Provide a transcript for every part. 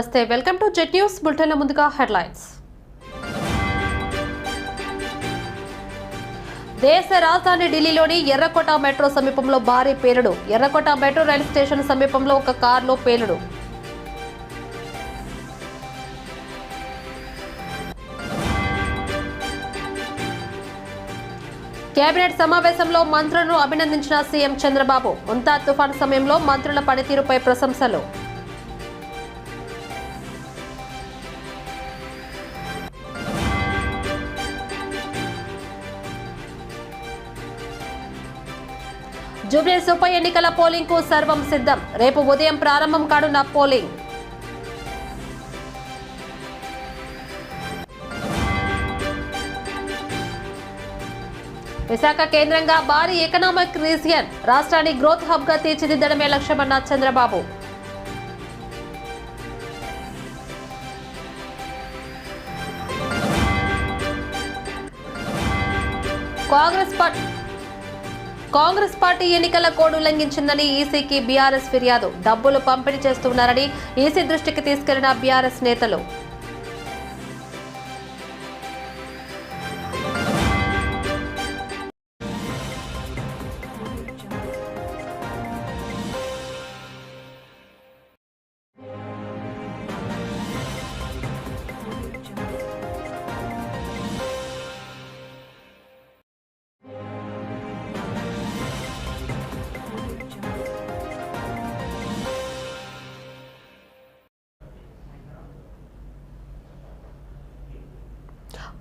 నమస్తే. Welcome to Jet news. బులెటిన్ల ముందుగా headlines. దేశ రాజధాని ఢిల్లీలోని ఎర్రకోట మెట్రో సమీపంలో భారీ పేలుడు. ఎర్రకోట మెట్రో రైలు స్టేషన్ సమీపంలో ఒక కారులో పేలుడు. కేబినెట్ సమావేశంలో మంత్రులను అభినందించిన సీఎం చంద్రబాబు. ఉంతా తుఫాన్ సమయంలో మంత్రుల పనితీరుపై ప్రశంసలు. జూబ్లీస్ ఉప ఎన్నికల పోలింగ్కు సర్వం సిద్ధం. రేపు ఉదయం ప్రారంభం కానున్న పోలింగ్. విశాఖ కేంద్రంగా భారీ ఎకనామిక్ రీజియన్ రాష్ట్రాన్ని గ్రోత్ హబ్గా తీర్చిదిద్దడమే లక్ష్యమన్న చంద్రబాబు. కాంగ్రెస్ పార్టీ కాంగ్రెస్ పార్టీ ఎన్నికల కోడ్ ఉల్లంఘించిందని ఈసీకి బీఆర్ఎస్ ఫిర్యాదు. డబ్బులు పంపిణీ చేస్తున్నారని ఈసీ దృష్టికి తీసుకెళ్ళిన బీఆర్ఎస్ నేతలు.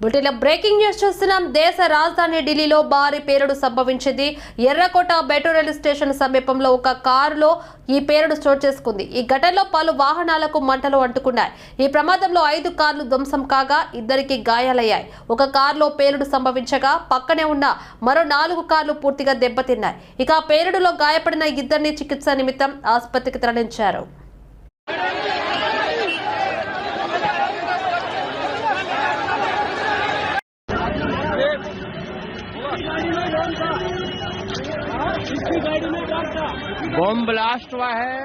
బులెటిన్లో బ్రేకింగ్ న్యూస్ చూస్తున్నాం. దేశ రాజధాని ఢిల్లీలో భారీ పేలుడు సంభవించింది. ఎర్రకోట మెట్రో రైలు స్టేషన్ సమీపంలో ఒక కారులో ఈ పేలుడు చోటు చేసుకుంది. ఈ ఘటనలో పలు వాహనాలకు మంటలు అంటుకున్నాయి. ఈ ప్రమాదంలో ఐదు కార్లు ధ్వంసం కాగా ఇద్దరికి గాయాలయ్యాయి. ఒక కారులో పేలుడు సంభవించగా పక్కనే ఉన్న మరో నాలుగు కార్లు పూర్తిగా దెబ్బతిన్నాయి. ఇక పేరుడులో పేలుడులో గాయపడిన ఇద్దరిని చికిత్స నిమిత్తం ఆసుపత్రికి తరలించారు. बॉम्ब ब्लास्ट हुआ है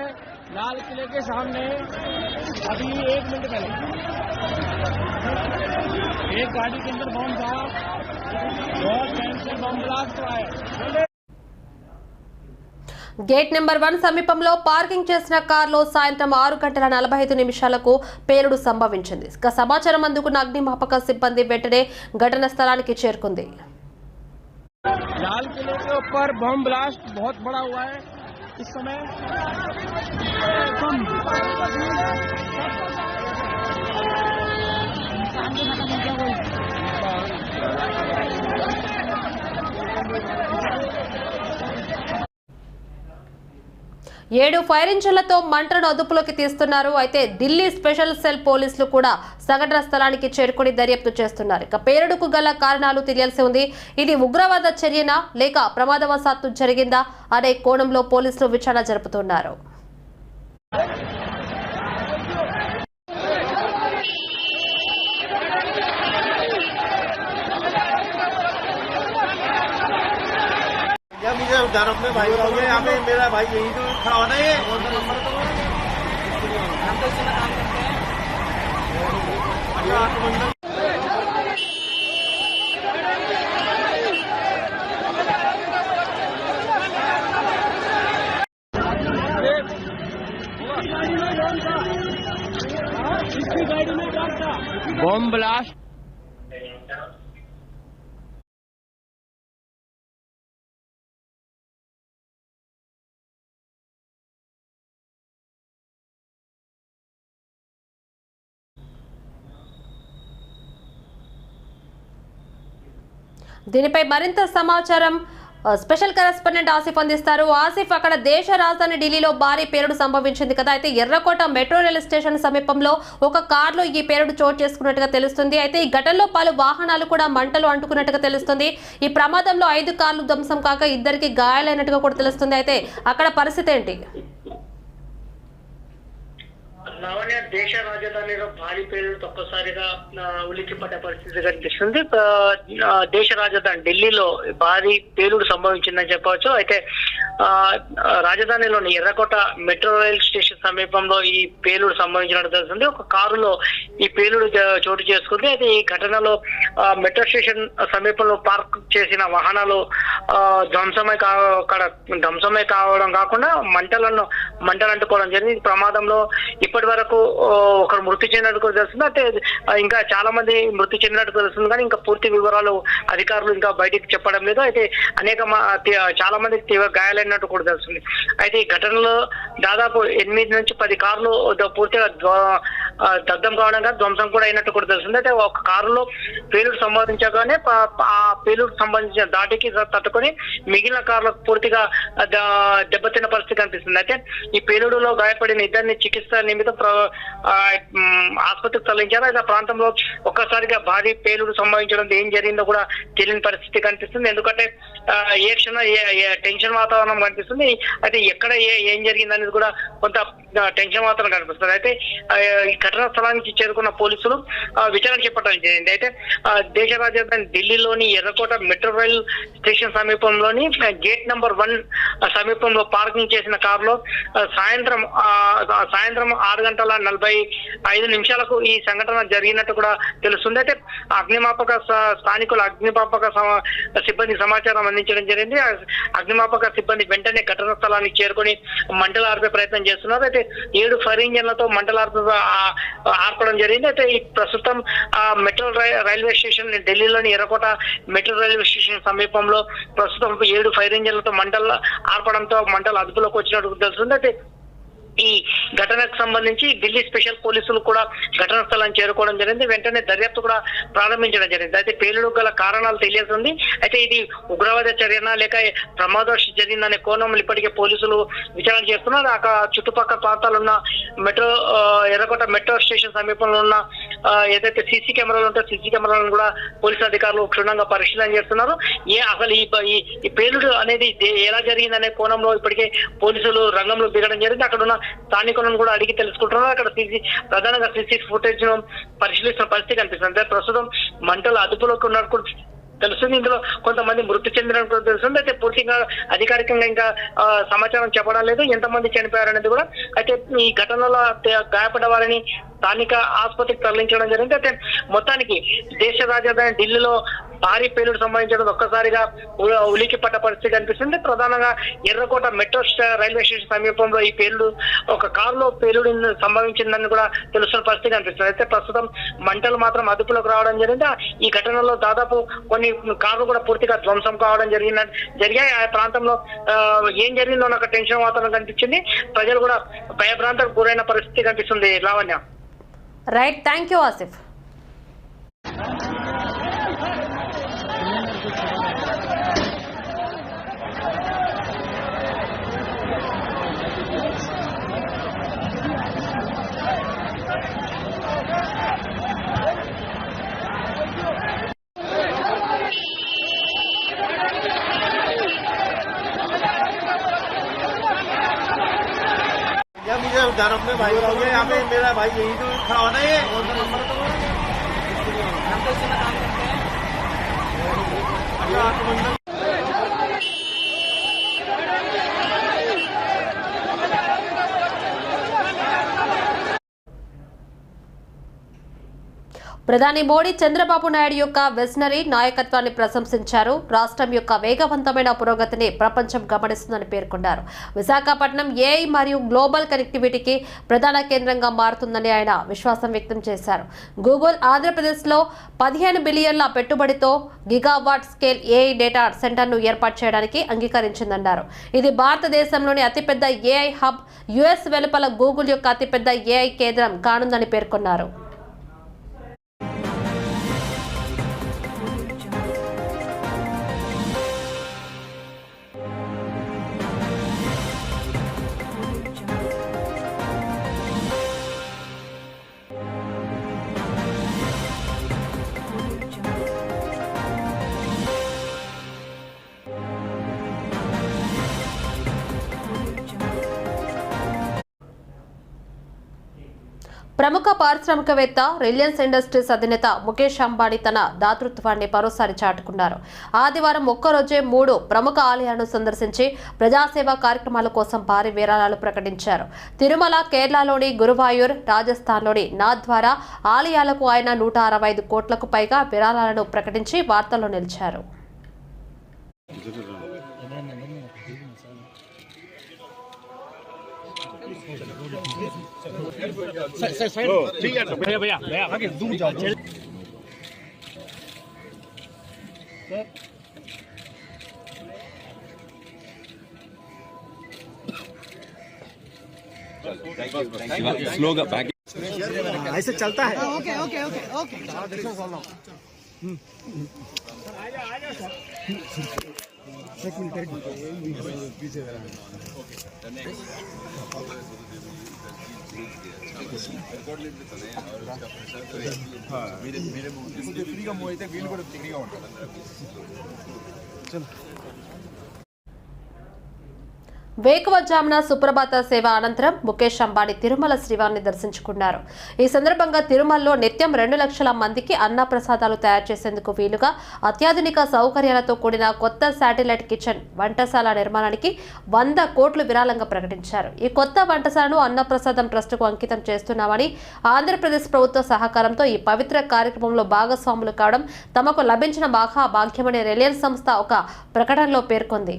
लाल किले के सामने अभी एक मिनट पहले एक गाड़ी के अंदर बॉम्ब था बहुत भयंकर बॉम्ब ब्लास्ट हुआ है గేట్ నెంబర్ వన్ సమీపంలో పార్కింగ్ చేసిన కారులో సాయంత్రం ఆరు గంటల నలభై ఐదు నిమిషాలకు పేలుడు సంభవించింది ఇక సమాచారం అందుకున్న అగ్నిమాపక సిబ్బంది వెంటనే ఘటన స్థలానికి చేరుకుంది लाल किले के ऊपर बम ब्लास्ट बहुत बड़ा हुआ है। इस समय ఏడు ఫైర్ ఇంజన్లతో మంటను అదుపులోకి తీస్తున్నారు. అయితే ఢిల్లీ స్పెషల్ సెల్ పోలీసులు కూడా సంఘటన స్థలానికి చేరుకుని దర్యాప్తు చేస్తున్నారు. ఇక పేరుడుకు గల కారణాలు తెలియాల్సి ఉంది. ఇది ఉగ్రవాద చర్యనా లేక ప్రమాదవశాత్తు జరిగిందా అనే కోణంలో పోలీసులు విచారణ జరుపుతున్నారు. धर्म में भाई हो गया यहाँ पे मेरा भाई यही तो था ना ये हम बॉम्ब ब्लास्ट। దీనిపై మరింత సమాచారం స్పెషల్ కరెస్పాండెంట్ ఆసిఫ్ అందిస్తారు. ఆసిఫ్ అక్కడ దేశ రాజధాని ఢిల్లీలో భారీ పేలుడు సంభవించింది కదా. అయితే ఎర్రకోట మెట్రో రైల్ స్టేషన్ సమీపంలో ఒక కారులో ఈ పేలుడు చోటు చేసుకున్నట్టుగా తెలుస్తుంది. అయితే ఈ ఘటనలో పలు వాహనాలు కూడా మంటలు అంటుకున్నట్టుగా తెలుస్తుంది. ఈ ప్రమాదంలో ఐదు కార్లు ధ్వంసం కాక ఇద్దరికి గాయాలైనట్టుగా కూడా తెలుస్తుంది. అయితే అక్కడ పరిస్థితి ఏంటి? లావణ్య దేశ రాజధానిలో భారీ పేలుడుతో ఒక్కసారిగా ఆ, ఉలిక్కిపడ్డ పరిస్థితి కనిపిస్తుంది. దేశ రాజధాని ఢిల్లీలో భారీ పేలుడు సంభవించిందని చెప్పవచ్చు. అయితే రాజధానిలోని ఎర్రకోట మెట్రో రైల్ స్టేషన్ సమీపంలో ఈ పేలుడు సంభవించినట్టు తెలుస్తుంది. ఒక కారులో ఈ పేలుడు చోటు చేసుకుంది. అయితే ఈ ఘటనలో మెట్రో స్టేషన్ సమీపంలో పార్క్ చేసిన వాహనాలు ధ్వంసమై కా అక్కడ ధ్వంసమై కావడం కాకుండా మంటలను మంటలు అంటుకోవడం జరిగింది. ఈ ప్రమాదంలో ఇప్పటి వరకు ఒకరు మృతి చెందినట్టు కూడా తెలుస్తుంది. అంటే ఇంకా చాలా మంది మృతి చెందినట్టు తెలుస్తుంది. కానీ ఇంకా పూర్తి వివరాలు అధికారులు ఇంకా బయటికి చెప్పడం లేదు. అయితే అనేక మ- చాలా మంది తీవ్ర గాయాలైనట్టు కూడా తెలుస్తుంది. అయితే ఈ ఘటనలో దాదాపు ఎనిమిది నుంచి పది కార్లు పూర్తిగా దగ్ధం కావడం ధ్వంసం కూడా అయినట్టు కూడా తెలుస్తుంది. అయితే ఒక కారులో పేలుడు సంబంధించగానే ఆ పేలుడు సంబంధించిన దాటికి తట్టుకొని మిగిలిన కార్లకు పూర్తిగా దెబ్బతిన్న పరిస్థితి కనిపిస్తుంది. అయితే ఈ పేలుడులో గాయపడిన ఇద్దరిని చికిత్స నిమిత్తం ఆసుపత్రికి తరలించారు అయితే ప్రాంతంలో ఒక్కసారిగా భారీ పేలుడు సంభవించడం ఏం జరిగిందో కూడా తెలియని పరిస్థితి కనిపిస్తుంది. ఎందుకంటే ఏ క్షణ టెన్షన్ వాతావరణం కనిపిస్తుంది. అయితే ఎక్కడ ఏ ఏం జరిగింది అనేది కూడా కొంత టెన్షన్ వాతావరణం కనిపిస్తుంది. అయితే ఈ ఘటనా స్థలానికి చేరుకున్న పోలీసులు విచారణ చేపట్టడం జరిగింది. అయితే దేశ రాజధాని ఢిల్లీలోని ఎర్రకోట మెట్రో రైల్ స్టేషన్ సమీపంలోని గేట్ నంబర్ వన్ సమీపంలో పార్కింగ్ చేసిన కారులో సాయంత్రం ఆ, సాయంత్రం ఆరు గంటల నలభై ఐదు నిమిషాలకు ఈ సంఘటన జరిగినట్టు కూడా తెలుస్తుంది. అయితే అగ్నిమాపక స్థానికులు అగ్నిమాపక సిబ్బంది సమాచారం అందించడం జరిగింది. అగ్నిమాపక సిబ్బంది వెంటనే ఘటన స్థలానికి చేరుకొని మంటలు ఆర్పే ప్రయత్నం చేస్తున్నారు. అయితే ఏడు ఫైర్ ఇంజన్లతో మంటలు ఆర్ప ఆర్పడం జరిగింది. అయితే ఈ ప్రస్తుతం ఆ మెట్రో రైల్వే స్టేషన్ ఢిల్లీలోని ఎర్రకోట మెట్రో రైల్వే స్టేషన్ సమీపంలో ప్రస్తుతం ఏడు ఫైర్ ఇంజన్లతో మంటలు ఆర్పడంతో మంటలు అదుపులోకి వచ్చినట్టు తెలుస్తుంది. అయితే ఈ ఘటనకు సంబంధించి ఢిల్లీ స్పెషల్ పోలీసులు కూడా ఘటనా స్థలం చేరుకోవడం జరిగింది. వెంటనే దర్యాప్తు కూడా ప్రారంభించడం జరిగింది. అయితే పేలుడు గల కారణాలు తెలియతుంది అయితే ఇది ఉగ్రవాద చర్యనా లేక ప్రమాదవశ జరిగిందనే కోణంలో ఇప్పటికే పోలీసులు విచారణ చేస్తున్నారు. అక్కడ చుట్టుపక్కల ప్రాంతాలు ఉన్న మెట్రో ఎర్రకోట మెట్రో స్టేషన్ సమీపంలో ఉన్న ఏదైతే సీసీ కెమెరాలు ఉంటే సీసీ కెమెరాలను కూడా పోలీసు అధికారులు క్షుణ్ణంగా పరిశీలన చేస్తున్నారు. ఏ అసలు ఈ పేలుడు అనేది ఎలా జరిగిందనే కోణంలో ఇప్పటికే పోలీసులు రంగంలో దిగడం జరిగింది. అక్కడ ఉన్న స్థానికులను కూడా అడిగి తెలుసుకుంటున్నారు అక్కడ సీసీ ప్రధానంగా సీసీ ఫుటేజ్ను పరిశీలిస్తున్న పరిస్థితి కనిపిస్తుంది. ప్రస్తుతం మంటలు అదుపులోకి ఉన్నట్టు కూడా తెలుస్తుంది. ఇందులో కొంతమంది మృతి చెందినట్టు కూడా తెలుస్తుంది. అయితే పూర్తిగా అధికారికంగా ఇంకా సమాచారం చెప్పడం లేదు. ఎంతమంది చనిపోయారనేది కూడా అయితే ఈ ఘటనలో గాయపడ్డ వారిని స్థానిక ఆసుపత్రికి తరలించడం జరిగింది. అయితే మొత్తానికి దేశ రాజధాని ఢిల్లీలో భారీ పేలుడు సంబంధించిన ఒక్కసారిగా ఉలికి పడ్డ పరిస్థితి కనిపిస్తుంది. ప్రధానంగా ఎర్రకోట మెట్రో రైల్వే స్టేషన్ సమీపంలో ఈ పేలుడు ఒక కారులో పేలుడు సంభవించిందని కూడా తెలుస్తున్న పరిస్థితి కనిపిస్తుంది. అయితే ప్రస్తుతం మంటలు మాత్రం అదుపులోకి రావడం జరిగింది. ఈ ఘటనలో దాదాపు కొన్ని కార్లు కూడా పూర్తిగా ధ్వంసం కావడం జరిగిందని జరిగాయి. ఆ ప్రాంతంలో ఏం జరిగిందో నాకు టెన్షన్ వాతావరణం కనిపించింది. ప్రజలు కూడా భయభ్రాంతకు గురైన పరిస్థితి కనిపిస్తుంది. Lavanya. Right. Thank you, Asif. या मुझे उधर अपने भाई को ये यहाँ पे मेरा भाई यही तो खड़ा होना है अभी आत्मबंधन ప్రధాని మోడీ చంద్రబాబు నాయుడు యొక్క వెస్నరీ నాయకత్వాన్ని ప్రశంసించారు. రాష్ట్రం యొక్క వేగవంతమైన పురోగతిని ప్రపంచం గమనిస్తుందని పేర్కొన్నారు. విశాఖపట్నం ఏఐ మరియు గ్లోబల్ కనెక్టివిటీకి ప్రధాన కేంద్రంగా మారుతుందని ఆయన విశ్వాసం వ్యక్తం చేశారు. గూగుల్ ఆంధ్రప్రదేశ్లో పదిహేను బిలియన్ల పెట్టుబడితో గిగావాట్ స్కేల్ ఏఐ డేటా సెంటర్ను ఏర్పాటు చేయడానికి అంగీకరించిందన్నారు. ఇది భారతదేశంలోని అతిపెద్ద ఏఐ హబ్ యుఎస్ వెలుపల గూగుల్ యొక్క అతిపెద్ద ఏఐ కేంద్రం కానుందని పేర్కొన్నారు. ప్రముఖ పారిశ్రామికవేత్త రిలయన్స్ ఇండస్ట్రీస్ అధినేత ముఖేష్ అంబానీ తన దాతృత్వాన్ని మరోసారి చాటుకున్నారు. ఆదివారం ఒక్కరోజే మూడు ప్రముఖ ఆలయాలను సందర్శించి ప్రజాసేవా కార్యక్రమాల కోసం భారీ విరాళాలు ప్రకటించారు. తిరుమల కేరళలోని గురువాయూర్ రాజస్థాన్లోని నాథ్వారా ఆలయాలకు ఆయన నూట అరవై ఐదు కోట్లకు పైగా విరాళాలను ప్రకటించి వార్తల్లో నిలిచారు. भैया भैया भैया आगे दूर जाओ स्लो बैक ऐसे चलता है एक मिनट एक मिनट फ्री का मोहित है वील को फ्री का వేకువజామున సుప్రభాత సేవ అనంతరం ముఖేష్ అంబానీ తిరుమల శ్రీవారిని దర్శించుకున్నారు. ఈ సందర్భంగా తిరుమలలో నిత్యం రెండు లక్షల మందికి అన్న ప్రసాదాలు తయారు చేసేందుకు వీలుగా అత్యాధునిక సౌకర్యాలతో కూడిన కొత్త శాటిలైట్ కిచెన్ వంటశాల నిర్మాణానికి వంద కోట్లు విరాళంగా ప్రకటించారు. ఈ కొత్త వంటశాలను అన్నప్రసాదం ట్రస్టుకు అంకితం చేస్తున్నామని ఆంధ్రప్రదేశ్ ప్రభుత్వ సహకారంతో ఈ పవిత్ర కార్యక్రమంలో భాగస్వాములు కావడం తమకు లభించిన మహా భాగ్యమని రిలయన్స్ సంస్థ ఒక ప్రకటనలో పేర్కొంది.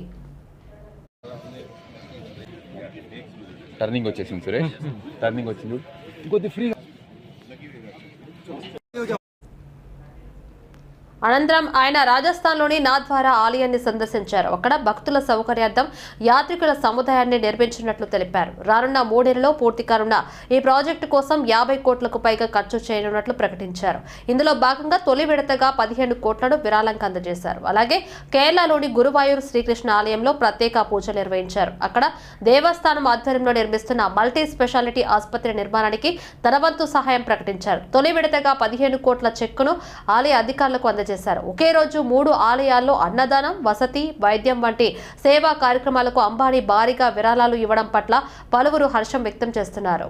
టర్నింగ్ వచ్చేసింది సురేష్. టర్నింగ్ వచ్చింది. కొద్ది ఫ్రీ అనంతరం ఆయన రాజస్థాన్లోని నాథ్వారా ఆలయాన్ని సందర్శించారు. అక్కడ భక్తుల సౌకర్యార్థం యాత్రికుల సముదాయాన్ని నిర్మించినట్లు తెలిపారు. రానున్న మూడేళ్ళలో పూర్తి కానున్న ఈ ప్రాజెక్టు కోసం యాభై కోట్లకు పైగా ఖర్చు చేయనున్నట్లు ప్రకటించారు. ఇందులో భాగంగా తొలి విడతగా పదిహేను కోట్లను విరాళంగా అందజేశారు. అలాగే కేరళలోని గురువాయూరు శ్రీకృష్ణ ఆలయంలో ప్రత్యేక పూజలు నిర్వహించారు. అక్కడ దేవస్థానం ఆధ్వర్యంలో నిర్మిస్తున్న మల్టీ స్పెషాలిటీ ఆసుపత్రి నిర్మాణానికి తన వంతు సహాయం ప్రకటించారు. తొలి విడతగా పదిహేను కోట్ల చెక్కును ఆలయ అధికారులకు అందజేశారు. ఒకే రోజు మూడు ఆలయాల్లో అన్నదానం వసతి వైద్యం వంటి సేవా కార్యక్రమాలకు అంబానీ భారీగా విరాళాలు ఇవ్వడం పట్ల పలువురు హర్షం వ్యక్తం చేస్తున్నారు.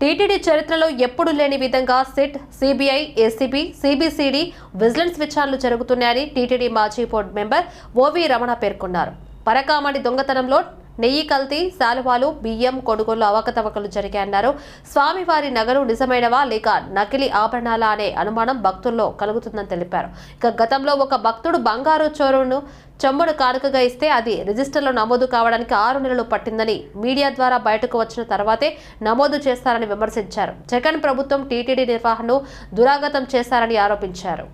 టీటీడీ చరిత్రలో ఎప్పుడూ లేని విధంగా SIT CBI ACB CBCID vigilance విచారణలు జరుగుతున్నాయని టీటీడీ మాజీ బోర్డు మెంబర్ ఓవి రమణ పేర్కొన్నారు. పరకామణి దొంగతనంలో నెయ్యి కల్తీ శాలువాలు బియ్యం కొనుగోలు అవకతవకలు జరిగాయన్నారు. స్వామివారి నగలు నిజమైనవా లేక నకిలీ ఆభరణాలా అనే అనుమానం భక్తుల్లో కలుగుతుందని తెలిపారు. ఇక గతంలో ఒక భక్తుడు బంగారు చోరును చెంబుడు కానుకగా ఇస్తే అది రిజిస్టర్లో నమోదు కావడానికి ఆరు నెలలు పట్టిందని మీడియా ద్వారా బయటకు వచ్చిన తర్వాతే నమోదు చేస్తారని విమర్శించారు. జగన్ ప్రభుత్వం టీటీడీ నిర్వహణను దురాగతం చేశారని ఆరోపించారు.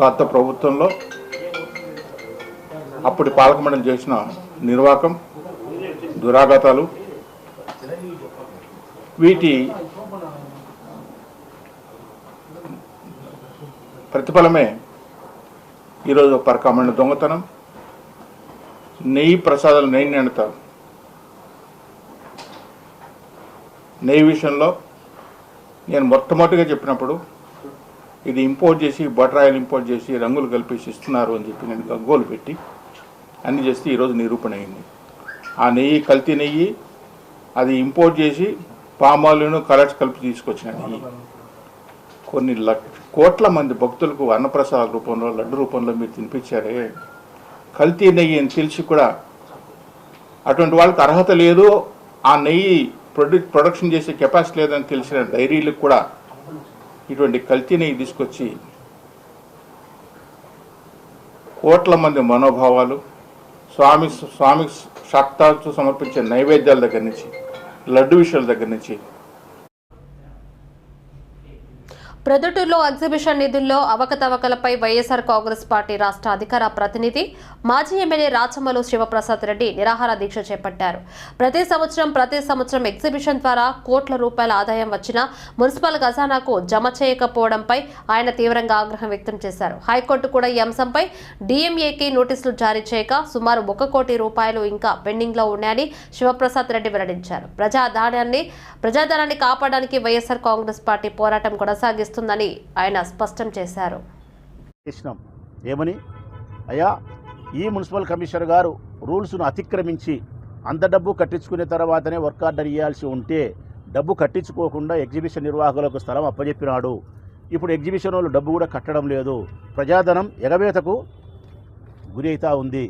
కొత్త ప్రభుత్వంలో అప్పటి పాలకమండలి చేసిన నిర్వాకం దురాఘాతాలు వీటి ప్రతిఫలమే ఈరోజు పరకామణ దొంగతనం నెయ్యి ప్రసాదాలు నెయ్యి నెడత నెయ్యి విషయంలో నేను మొట్టమొదటిగా చెప్పినప్పుడు ఇది ఇంపోర్ట్ చేసి బటర్ ఆయిల్ ఇంపోర్ట్ చేసి రంగులు కల్పేసి ఇస్తున్నారు అని చెప్పి నేను గగ్గోలు పెట్టి అన్ని చేస్తే ఈరోజు నిరూపణ అయింది. ఆ నెయ్యి కల్తీ నెయ్యి అది ఇంపోర్ట్ చేసి పామాలను కలర్స్ కలిపి తీసుకొచ్చిన నెయ్యి. కొన్ని కోట్ల మంది భక్తులకు అన్నప్రసాద రూపంలో లడ్డు రూపంలో మీరు తినిపించారే. కల్తీ నెయ్యి అని తెలిసి కూడా అటువంటి వాళ్ళకి అర్హత లేదు. ఆ నెయ్యి ప్రొడ్యూ ప్రొడక్షన్ చేసే కెపాసిటీ లేదని తెలిసిన డైరీలకు కూడా ఇటువంటి కల్తీ నెయ్యి తీసుకొచ్చి కోట్ల మంది మనోభావాలు స్వామి స్వామి సాక్షాత్తు సమర్పించే నైవేద్యాల దగ్గర నుంచి లడ్డు విషయాల దగ్గర నుంచి ప్రొద్దుటూరులో ఎగ్జిబిషన్ నిధుల్లో అవకతవకలపై వైఎస్ఆర్ కాంగ్రెస్ పార్టీ రాష్ట్ర అధికార ప్రతినిధి మాజీ ఎమ్మెల్యే రాచమల్లు శివప్రసాద్ రెడ్డి నిరాహార దీక్ష చేపట్టారు. ప్రతి సంవత్సరం ప్రతి సంవత్సరం ఎగ్జిబిషన్ ద్వారా కోట్ల రూపాయల ఆదాయం వచ్చినా మున్సిపల్ ఖజానాకు జమ చేయకపోవడంపై ఆయన తీవ్రంగా ఆగ్రహం వ్యక్తం చేశారు. హైకోర్టు కూడా ఈ అంశంపై డిఎంఏకి నోటీసులు జారీ చేయక సుమారు ఒక కోటి రూపాయలు ఇంకా పెండింగ్లో ఉన్నాయని శివప్రసాద్ రెడ్డి వెల్లడించారు. ప్రజాధాన్యాన్ని ప్రజాధనాన్ని కాపాడడానికి వైఎస్ఆర్ కాంగ్రెస్ పార్టీ పోరాటం చేస్తుందని ఆయన స్పష్టం చేశారు. ఏమని? అయ్యా ఈ మున్సిపల్ కమిషనర్ గారు రూల్స్ను అతిక్రమించి అంత డబ్బు కట్టించుకునే తర్వాతనే వర్క్ ఆర్డర్ ఇవ్వాల్సి ఉంటే డబ్బు కట్టించుకోకుండా ఎగ్జిబిషన్ నిర్వాహకులకు స్థలం అప్పజెప్పినాడు. ఇప్పుడు ఎగ్జిబిషన్ వాళ్ళు డబ్బు కూడా కట్టడం లేదు. ప్రజాధనం ఎగవేతకు గురి అవుతా ఉంది.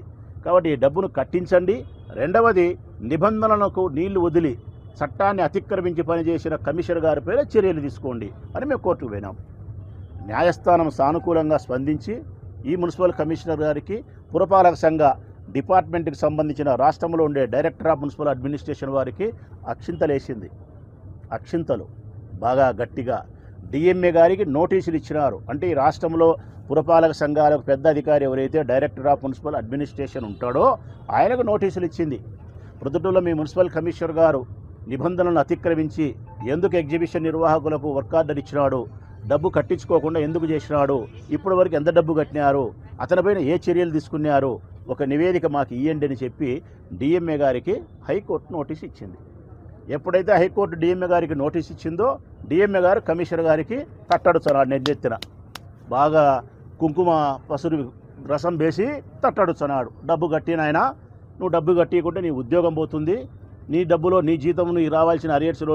కాబట్టి ఈ డబ్బును కట్టించండి. రెండవది నిబంధనలకు నీళ్ళు వదిలి చట్టాన్ని అతిక్రమించి పనిచేసిన కమిషనర్ గారి పేరు చర్యలు తీసుకోండి అని మేము కోర్టుకు పోయినాం. న్యాయస్థానం సానుకూలంగా స్పందించి ఈ మున్సిపల్ కమిషనర్ గారికి పురపాలక సంఘ డిపార్ట్మెంట్కి సంబంధించిన రాష్ట్రంలో ఉండే డైరెక్టర్ ఆఫ్ మున్సిపల్ అడ్మినిస్ట్రేషన్ వారికి అక్షింతలేసింది. అక్షింతలు. బాగా గట్టిగా డిఎంఏ గారికి నోటీసులు ఇచ్చినారు. అంటే ఈ రాష్ట్రంలో పురపాలక సంఘాలకు పెద్ద అధికారి ఎవరైతే డైరెక్టర్ ఆఫ్ మున్సిపల్ అడ్మినిస్ట్రేషన్ ఉంటాడో ఆయనకు నోటీసులు ఇచ్చింది. ప్రొద్దుటూరులో మీ మున్సిపల్ కమిషనర్ గారు నిబంధనలను అతిక్రమించి ఎందుకు ఎగ్జిబిషన్ నిర్వాహకులకు వర్క్ ఆర్డర్ ఇచ్చినాడు? డబ్బు కట్టించుకోకుండా ఎందుకు చేసినాడు? ఇప్పటి వరకు ఎంత డబ్బు కట్టినారు? అతనిపైన ఏ చర్యలు తీసుకున్నారు? ఒక నివేదిక మాకు ఇవ్వండి అని చెప్పి డిఎంఏ గారికి హైకోర్టు నోటీస్ ఇచ్చింది. ఎప్పుడైతే హైకోర్టు డిఎంఏ గారికి నోటీస్ ఇచ్చిందో డిఎంఏ గారు కమిషనర్ గారికి తట్టడుచున్నాడు నెద్దెత్తిన బాగా కుంకుమ పసురు రసం వేసి తట్టడుచున్నాడు డబ్బు కట్టినాయన? నువ్వు డబ్బు కట్టియకుంటే నీ ఉద్యోగం పోతుంది. నీ డబ్బులో నీ జీతం నీకు రావాల్సిన అరియర్స్లో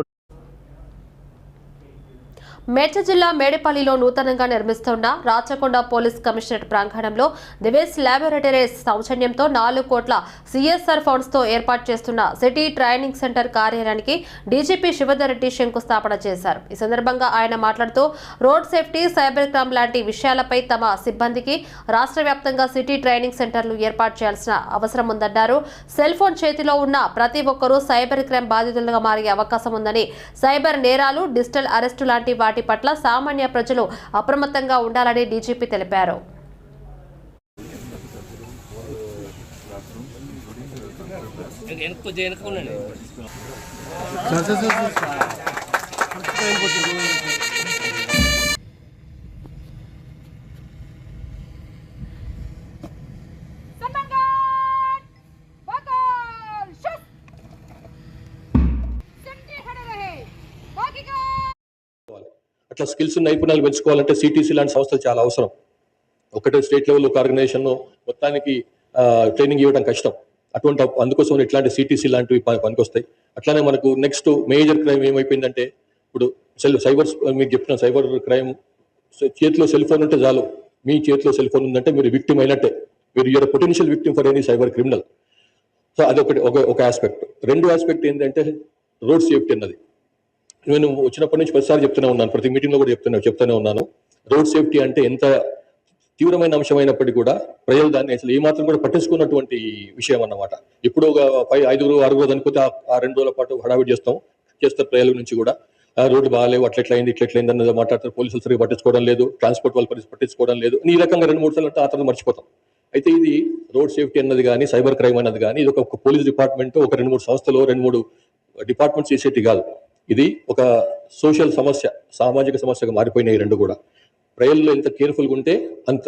మేడ్చ జిల్లా మేడిపల్లిలో నూతనంగా నిర్మిస్తున్న రాచకొండ పోలీస్ కమిషనరేట్ ప్రాంగణంలో దివేస్ ల్యాబొరేటరీస్ సౌజన్యంతో నాలుగు కోట్ల సిఎస్ఆర్ ఫండ్స్తో ఏర్పాటు చేస్తున్న సిటీ ట్రైనింగ్ సెంటర్ కార్యాలయానికి డీజీపీ శివధర్ రెడ్డి శంకుస్థాపన చేశారు. ఈ సందర్భంగా ఆయన మాట్లాడుతూ రోడ్ సేఫ్టీ సైబర్ క్రైమ్ లాంటి విషయాలపై తమ సిబ్బందికి రాష్ట్ర వ్యాప్తంగా సిటీ ట్రైనింగ్ సెంటర్లు ఏర్పాటు చేయాల్సిన అవసరం ఉందన్నారు. సెల్ ఫోన్ చేతిలో ఉన్న ప్రతి ఒక్కరూ సైబర్ క్రైమ్ బాధితులుగా మారే అవకాశం ఉందని సైబర్ నేరాలు డిజిటల్ అరెస్టు లాంటి వాటి వాటి పట్ల సామాన్య ప్రజలు అప్రమత్తంగా ఉండాలని డీజీపీ తెలిపారు. అట్లా స్కిల్స్ నైపుణ్యాలు పెంచుకోవాలంటే సిటీసీ లాంటి సంస్థలు చాలా అవసరం. ఒకటే స్టేట్ లెవెల్ ఒక ఆర్గనైజేషన్ మొత్తానికి ట్రైనింగ్ ఇవ్వడం కష్టం. అటువంటి అందుకోసం ఇట్లాంటి సిటీసీ లాంటివి పనికొస్తాయి. అట్లానే మనకు నెక్స్ట్ మేజర్ క్రైమ్ ఏమైపోయిందంటే ఇప్పుడు సెల్ సైబర్ మీకు చెప్తున్న సైబర్ క్రైమ్ చేతిలో సెల్ ఫోన్ ఉంటే చాలు. మీ చేతిలో సెల్ ఫోన్ ఉందంటే మీరు విక్టిమ్ అయినట్టే. మీరు you are potential victim for any cyber criminal. So అదొకటి ఒక ఒక ఆస్పెక్ట్. రెండు ఆస్పెక్ట్ ఏంటంటే రోడ్ సేఫ్టీ అన్నది. నేను వచ్చినప్పటి నుంచి ప్రతిసారి చెప్తూనే ఉన్నాను ప్రతి మీటింగ్లో కూడా చెప్తున్నా చెప్తూనే ఉన్నాను. రోడ్ సేఫ్టీ అంటే ఎంత తీవ్రమైన అంశమైనప్పటికీ కూడా ప్రజలు దాన్ని అసలు ఏమాత్రం కూడా పట్టించుకున్నటువంటి విషయం అన్నమాట. ఇప్పుడు ఒక పై ఐదుగురు ఆరుగురు అనుకుంటే ఆ- రెండు రోజుల పాటు హడావిడి చేస్తాం చేస్తారు ప్రజల నుంచి కూడా. ఆ రోడ్డు బాగాలేవు అట్లెట్లయింది ఇట్లెట్లయింది అన్నది మాట్లాడతారు పోలీసులు సరిగ్గా పట్టించుకోవడం లేదు ట్రాన్స్పోర్ట్ వాళ్ళు పరిస్థితి పట్టించుకోవడం లేదు. ఈ రకంగా రెండు మూడు సార్లు అంటే ఆ తర్వాత మర్చిపోతాం. అయితే ఇది రోడ్ సేఫ్టీ అన్నది కానీ సైబర్ క్రైమ్ అన్నది కానీ ఇది ఒక పోలీస్ డిపార్ట్మెంట్ ఒక రెండు మూడు సంస్థలు రెండు మూడు డిపార్ట్మెంట్స్ చేసేటి కాదు. ఇది ఒక సోషల్ సమస్య సామాజిక సమస్యగా మారిపోయినాయి రెండు కూడా. ప్రజల్లో ఎంత కేర్ఫుల్గా ఉంటే అంత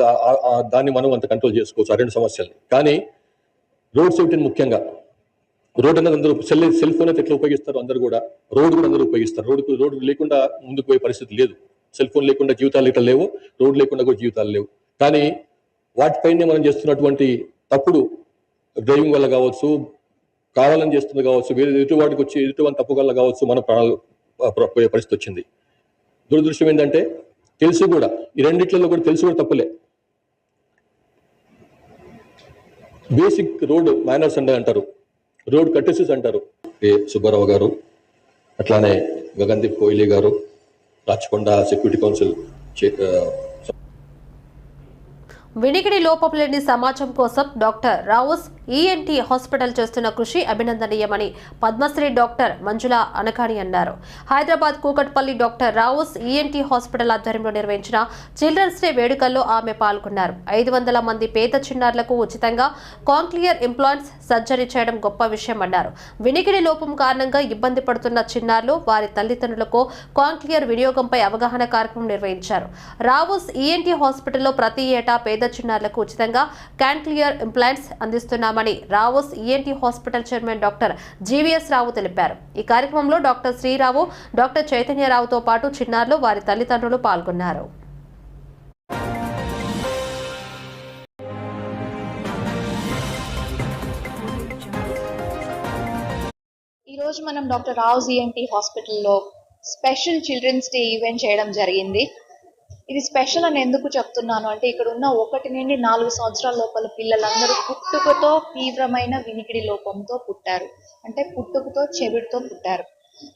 దాన్ని మనం అంత కంట్రోల్ చేసుకోవచ్చు ఆ రెండు సమస్యల్ని. కానీ రోడ్ సేఫ్టీని ముఖ్యంగా రోడ్ అనేది అందరూ సెల్ సెల్ ఫోన్ అయితే ఎట్లా ఉపయోగిస్తారు అందరూ కూడా రోడ్ కూడా అందరూ ఉపయోగిస్తారు. రోడ్డు రోడ్డు లేకుండా ముందుకు పోయే పరిస్థితి లేదు. సెల్ ఫోన్ లేకుండా జీవితాలు ఇట్లా లేవు రోడ్ లేకుండా కూడా జీవితాలు లేవు. కానీ వాటిపైనే మనం చేస్తున్నటువంటి తప్పుడు డ్రైవింగ్ వల్ల కావచ్చు కావాలని చేస్తుంది కావచ్చు వేరే ఎదుటి వాటికి వచ్చి ఎదుటి తప్పుగల కావచ్చు మన ప్రాణాలు పోయే పరిస్థితి వచ్చింది. దురదృష్టం ఏంటంటే తెలిసి కూడా ఈ రెండిట్లలో కూడా తెలిసి కూడా తప్పులే. బేసిక్ రోడ్ మేనర్స్ అండ్ అంటారు రోడ్ కట్టెసెస్ అంటారు. ఏ సుబ్బారావు గారు అట్లానే గగన్దీప్ కోహ్లీ గారు రాచకొండ సెక్యూరిటీ కౌన్సిల్ వినికిడి లోపం లేని సమాజం కోసం డాక్టర్ రావుస్ ఈఎన్టీ హాస్పిటల్ చేస్తున్న కృషి అభినందనీయమని పద్మశ్రీ డాక్టర్ మంజుల అనకాని అన్నారు. Hyderabad Kukatpally doctor Rao's ENT hospital ఆధ్వర్యంలో నిర్వహించిన చిల్డ్రన్స్ డే వేడుకల్లో ఆమె పాల్గొన్నారు. ఐదు వందల మంది పేద చిన్నారులకు ఉచితంగా కాంక్లియర్ ఇంప్లాంట్స్ సర్జరీ చేయడం గొప్ప విషయం అన్నారు. వినికిడి లోపం కారణంగా ఇబ్బంది పడుతున్న చిన్నారులు వారి తల్లిదండ్రులకు కాంక్లియర్ వినియోగంపై అవగాహన కార్యక్రమం నిర్వహించారు. రావుస్ ఈఎన్టీ హాస్పిటల్లో ప్రతి ఏటా పేద చిన్నారులకు ఉచితంగా కాంక్లియర్ ఇంప్లాంట్స్ అందిస్తున్నామని Rao's ENT hospital chairman doctor GVS Rao తెలిపారు. ఈ కార్యక్రమంలో డాక్టర్ శ్రీరావు డాక్టర్ చైతన్యరావుతో పాటు చిన్నారులు వారి తల్లిదండ్రులు పాల్గొన్నారు. ఈరోజు మనం డాక్టర్ రావు ఈఎన్టీ హాస్పిటల్లో స్పెషల్ చిల్డ్రన్స్ డే ఈవెంట్ చేయడం జరిగింది. ఇది స్పెషల్ అని ఎందుకు చెప్తున్నాను అంటే ఇక్కడ ఉన్న ఒకటి నుండి నాలుగు సంవత్సరాల లోపల పిల్లలందరూ పుట్టుకతో తీవ్రమైన వినికిడి లోపంతో పుట్టారు. అంటే పుట్టుకతో చెవిడితో పుట్టారు.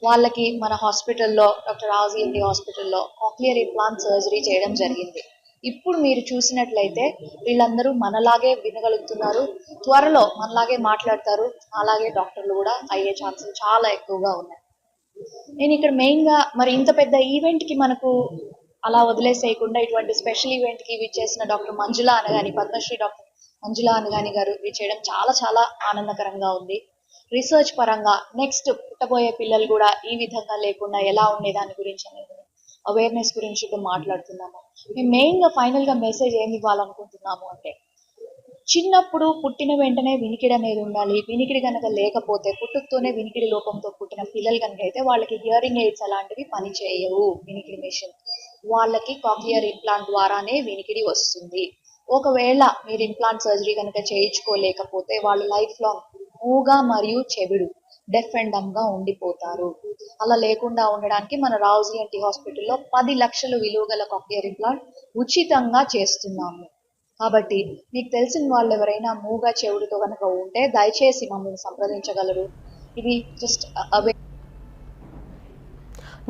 వాళ్ళకి మన హాస్పిటల్లో డాక్టర్ రావు హాస్పిటల్లో కాక్లియర్ ఇంప్లాంట్ సర్జరీ చేయడం జరిగింది. ఇప్పుడు మీరు చూసినట్లయితే వీళ్ళందరూ మనలాగే వినగలుగుతున్నారు. త్వరలో మనలాగే మాట్లాడతారు. అలాగే డాక్టర్లు కూడా అయ్యే ఛాన్సెస్ చాలా ఎక్కువగా ఉన్నాయి. నేను ఇక్కడ మెయిన్గా మరి ఇంత పెద్ద ఈవెంట్కి మనకు అలా వదిలేసేయకుండా ఇటువంటి స్పెషల్ ఈవెంట్కి చేసిన డాక్టర్ మంజుల అనగాని పద్మశ్రీ డాక్టర్ మంజుల అనగాని గారు ఇవి చేయడం చాలా చాలా ఆనందకరంగా ఉంది. రీసెర్చ్ పరంగా నెక్స్ట్ పుట్టబోయే పిల్లలు కూడా ఈ విధంగా లేకుండా ఎలా ఉండే దాని గురించి అనేది అవేర్నెస్ గురించి ఇప్పుడు మాట్లాడుతున్నాము. మేము మెయిన్గా ఫైనల్గా మెసేజ్ ఏమి ఇవ్వాలనుకుంటున్నాము అంటే చిన్నప్పుడు పుట్టిన వెంటనే వినికిడి అనేది ఉండాలి. వినికిడి కనుక లేకపోతే పుట్టుకతోనే వినికిడి లోపంతో పుట్టిన పిల్లలు కనుక అయితే వాళ్ళకి హియరింగ్ ఎయిడ్స్ అలాంటివి పని చేయవు వినికిడి మెషిన్. వాళ్ళకి కాక్లియర్ ఇంప్లాంట్ ద్వారానే వినికిడి వస్తుంది. ఒకవేళ మీరు ఇంప్లాంట్ సర్జరీ కనుక చేయించుకోలేకపోతే వాళ్ళు లైఫ్ లాంగ్ మూగా మరియు చెవిడు డెఫ్ అండ్గా ఉండిపోతారు. అలా లేకుండా ఉండడానికి మన రావుజీ ఎన్టీ హాస్పిటల్లో పది లక్షల విలువ గల కాక్లియర్ ఇంప్లాంట్ ఉచితంగా చేస్తున్నాము. కాబట్టి మీకు తెలిసిన వాళ్ళు ఎవరైనా మూగా చెవుడుతో కనుక ఉంటే దయచేసి మమ్మల్ని సంప్రదించగలరు. ఇది జస్ట్ అవే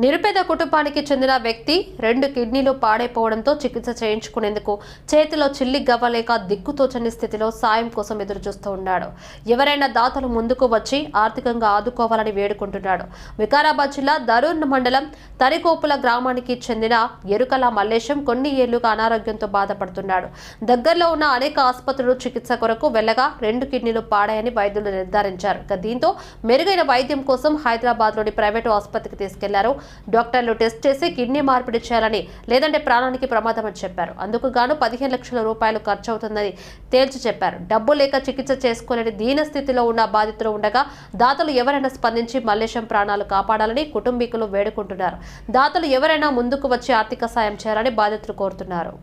నిరుపేద కుటుంబానికి చెందిన వ్యక్తి రెండు కిడ్నీలు పాడైపోవడంతో చికిత్స చేయించుకునేందుకు చేతిలో చిల్లి గవ్వలేక దిక్కుతోచని స్థితిలో సాయం కోసం ఎదురు చూస్తూ ఉన్నాడు. ఎవరైనా దాతలు ముందుకు వచ్చి ఆర్థికంగా ఆదుకోవాలని వేడుకుంటున్నాడు. వికారాబాద్ జిల్లా దరూర్ మండలం తరికోపుల గ్రామానికి చెందిన ఎరుకల మల్లేశం కొన్ని ఏళ్ళుగా అనారోగ్యంతో బాధపడుతున్నాడు. దగ్గరలో ఉన్న అనేక ఆసుపత్రులు చికిత్స కొరకు వెళ్ళగా రెండు కిడ్నీలు పాడాయని వైద్యులు నిర్ధారించారు. దీంతో మెరుగైన వైద్యం కోసం హైదరాబాద్లోని ప్రైవేటు ఆసుపత్రికి తీసుకెళ్ళారు. డాక్టర్లు టెస్ట్ చేసి కిడ్నీ మార్పిడి చేయాలని లేదంటే ప్రాణానికి ప్రమాదం అని చెప్పారు. అందుకు గాను పదిహేను లక్షల రూపాయలు ఖర్చు అవుతుందని తేల్చి చెప్పారు. డబ్బు లేక చికిత్స చేసుకోలేని దీన స్థితిలో ఉన్న బాధితులు ఉండగా దాతలు ఎవరైనా స్పందించి మల్లేశం ప్రాణాలు కాపాడాలని కుటుంబీకులు వేడుకుంటున్నారు. దాతలు ఎవరైనా ముందుకు వచ్చి ఆర్థిక సాయం చేయాలని బాధితులు కోరుతున్నారు.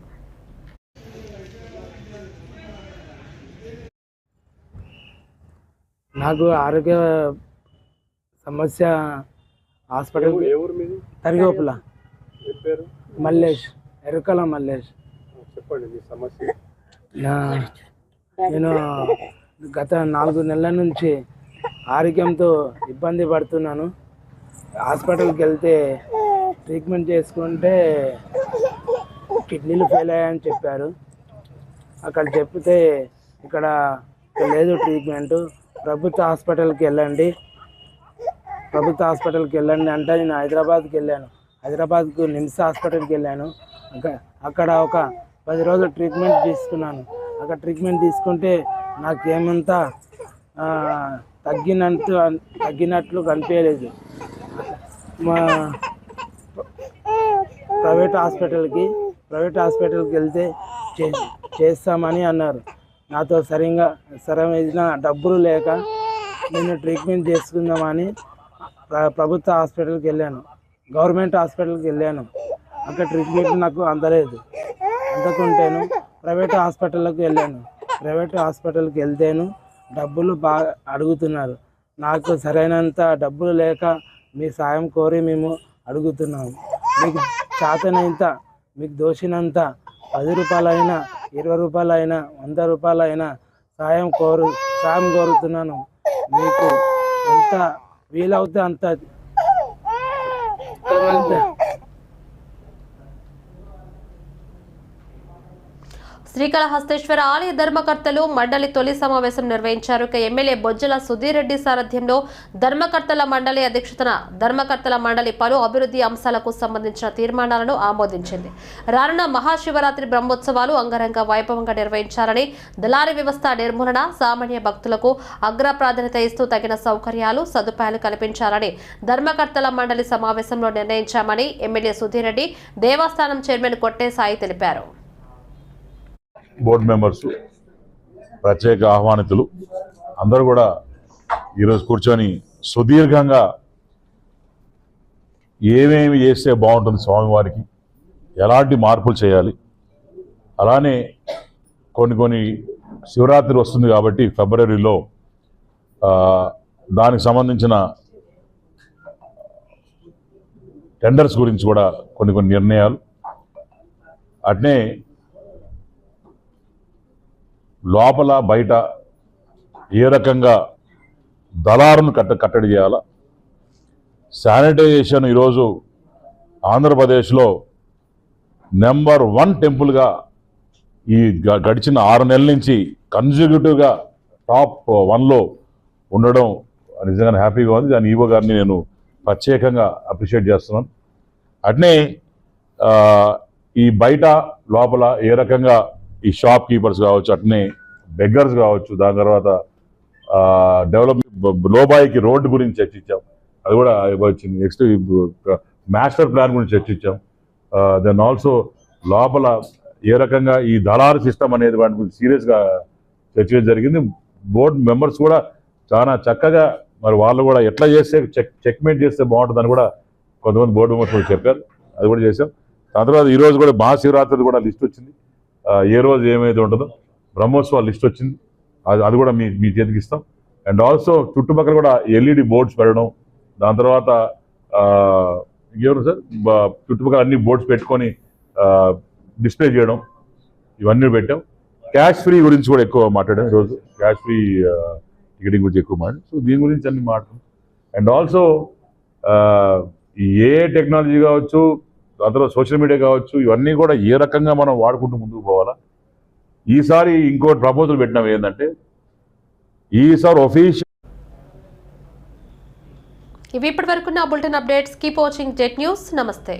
నాకు ఆరోగ్య సమస్య హాస్పిటల్ తరిగోపుల. మల్లేష్ ఎరుకల మల్లేష్. చెప్పండి సమస్య. నా- నేను గత నాలుగు నెలల నుంచి ఆరోగ్యంతో ఇబ్బంది పడుతున్నాను. హాస్పిటల్కి వెళ్తే ట్రీట్మెంట్ చేసుకుంటే కిడ్నీలు ఫెయిల్ అయ్యాయని చెప్పారు. అక్కడ చెప్తే ఇక్కడ లేదు ట్రీట్మెంట్. ప్రభుత్వ హాస్పిటల్కి వెళ్ళండి. ప్రభుత్వ హాస్పిటల్కి వెళ్ళండి అంటే నేను హైదరాబాద్కి వెళ్ళాను. హైదరాబాద్కు నిమ్స్ హాస్పిటల్కి వెళ్ళాను. అక్కడ ఒక పది రోజులు ట్రీట్మెంట్ తీసుకున్నాను. అక్కడ ట్రీట్మెంట్ తీసుకుంటే నాకేమంతా ఆ, తగ్గినట్టు తగ్గినట్లు కనిపించలేదు. మా ప్రైవేట్ హాస్పిటల్కి ప్రైవేట్ హాస్పిటల్కి వెళ్తే చే చేస్తామని అన్నారు. నాతో సరిగా సరైన డబ్బులు లేక నేను ట్రీట్మెంట్ చేసుకుందామని ప్రభుత్వ హాస్పిటల్కి వెళ్ళాను. గవర్నమెంట్ హాస్పిటల్కి వెళ్ళాను. అక్కడ ట్రీట్మెంట్ నాకు అందలేదు. అందుకుంటేను ప్రైవేట్ హాస్పిటల్కి వెళ్ళాను. ప్రైవేట్ హాస్పిటల్కి వెళ్తేను డబ్బులు బాగా అడుగుతున్నారు. నాకు సరైనంత డబ్బులు లేక మీ సాయం కోరి మేము అడుగుతున్నాము మీకు చేతనైనంత మీకు దోషినంత పది రూపాయలైనా ఇరవై రూపాయలైనా వంద రూపాయలైనా సాయం కోరు సాయం కోరుతున్నాను. మీకు ఎంత వీలవుతే అంత అంత శ్రీకాళహస్తేశ్వర ఆలయ ధర్మకర్తలు మండలి తొలి సమావేశం నిర్వహించారు. ఇక ఎమ్మెల్యే బొజ్జల సుధీర్ రెడ్డి సారథ్యంలో ధర్మకర్తల మండలి అధ్యక్షతన ధర్మకర్తల మండలి పలు అభివృద్ధి అంశాలకు సంబంధించిన తీర్మానాలను ఆమోదించింది. రానున్న మహాశివరాత్రి బ్రహ్మోత్సవాలు అంగరంగ వైభవంగా నిర్వహించాలని దళారీ వ్యవస్థ నిర్మూలన సామాన్య భక్తులకు అగ్ర ప్రాధాన్యత ఇస్తూ తగిన సౌకర్యాలు సదుపాయాలు కల్పించాలని ధర్మకర్తల మండలి సమావేశంలో నిర్ణయించామని ఎమ్మెల్యే సుధీర్ రెడ్డి దేవస్థానం చైర్మన్ కొట్టే సాయి తెలిపారు. బోర్డు మెంబర్స్ ప్రత్యేక ఆహ్వానితులు అందరూ కూడా ఈరోజు కూర్చొని సుదీర్ఘంగా ఏమేమి చేస్తే బాగుంటుంది స్వామివారికి ఎలాంటి మార్పులు చేయాలి అలానే కొన్ని కొన్ని శివరాత్రి వస్తుంది కాబట్టి ఫిబ్రవరిలో దానికి సంబంధించిన టెండర్స్ గురించి కూడా కొన్ని కొన్ని నిర్ణయాలు. అట్నే లోపల బయట ఏ రకంగా దళారును కట్ట కట్టడి చేయాలా? శానిటైజేషన్ ఈరోజు ఆంధ్రప్రదేశ్లో నెంబర్ వన్ టెంపుల్గా ఈ గ- గడిచిన ఆరు నెలల నుంచి కన్జ్యూటివ్గా టాప్ వన్లో ఉండడం నిజంగా హ్యాపీగా ఉంది. దాని ఈవో గారిని నేను ప్రత్యేకంగా అప్రిషియేట్ చేస్తున్నాను. అట్నే ఈ బయట లోపల ఏ రకంగా ఈ షాప్ కీపర్స్ కావచ్చు అట్నే బెగ్గర్స్ కావచ్చు దాని తర్వాత డెవలప్మెంట్ లోబాయికి రోడ్డు గురించి చర్చించాం. అది కూడా వచ్చింది. నెక్స్ట్ మాస్టర్ ప్లాన్ గురించి చర్చించాం. దెన్ ఆల్సో లోపల ఏ రకంగా ఈ దళారు సిస్టమ్ అనేది వాటి గురించి సీరియస్గా చర్చించడం జరిగింది. బోర్డు మెంబర్స్ కూడా చాలా చక్కగా మరి వాళ్ళు కూడా ఎట్లా చేస్తే చెక్ చెక్మేట్ చేస్తే బాగుంటుందని కూడా కొంతమంది బోర్డు మెంబర్స్ కూడా చెప్పారు. అది కూడా చేశాం. దాని తర్వాత ఈరోజు కూడా మహాశివరాత్రి కూడా లిస్ట్ వచ్చింది. ఏ రోజు ఏమైతే ఉంటుందో బ్రహ్మోత్సవాల లిస్ట్ వచ్చింది. అది అది కూడా మీ మీ చేతికి ఇస్తాం. అండ్ ఆల్సో చుట్టుపక్కల కూడా ఎల్ఈడి బోర్డ్స్ పెట్టడం. దాని తర్వాత ఇంకెవరు సార్? చుట్టుపక్కల అన్ని బోర్డ్స్ పెట్టుకొని డిస్ప్లే చేయడం. ఇవన్నీ పెట్టాం. క్యాష్ ఫ్రీ గురించి కూడా ఎక్కువ మాట్లాడాం ఈరోజు క్యాష్ ఫ్రీ టికెటింగ్ గురించి ఎక్కువ మాట్లాడాం. సో దీని గురించి అన్ని మాట్లాడాం. అండ్ ఆల్సో ఏ టెక్నాలజీ కావచ్చు అందులో సోషల్ మీడియా కావచ్చు ఇవన్నీ కూడా ఏ రకంగా మనం వాడుకుంటూ ముందుకు పోవాలా? ఈసారి ఇంకో ప్రపోజల్ పెట్టినాం ఏంటంటే ఈసారి ఒఫీషియల్ ఇవి ఇప్పటి వరకు నా bulletin updates. Keep watching Jet news. నమస్తే.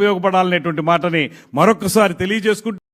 ఉపయోగపడాలనేటువంటి మాటని మరొకసారి తెలియజేసుకుంటూ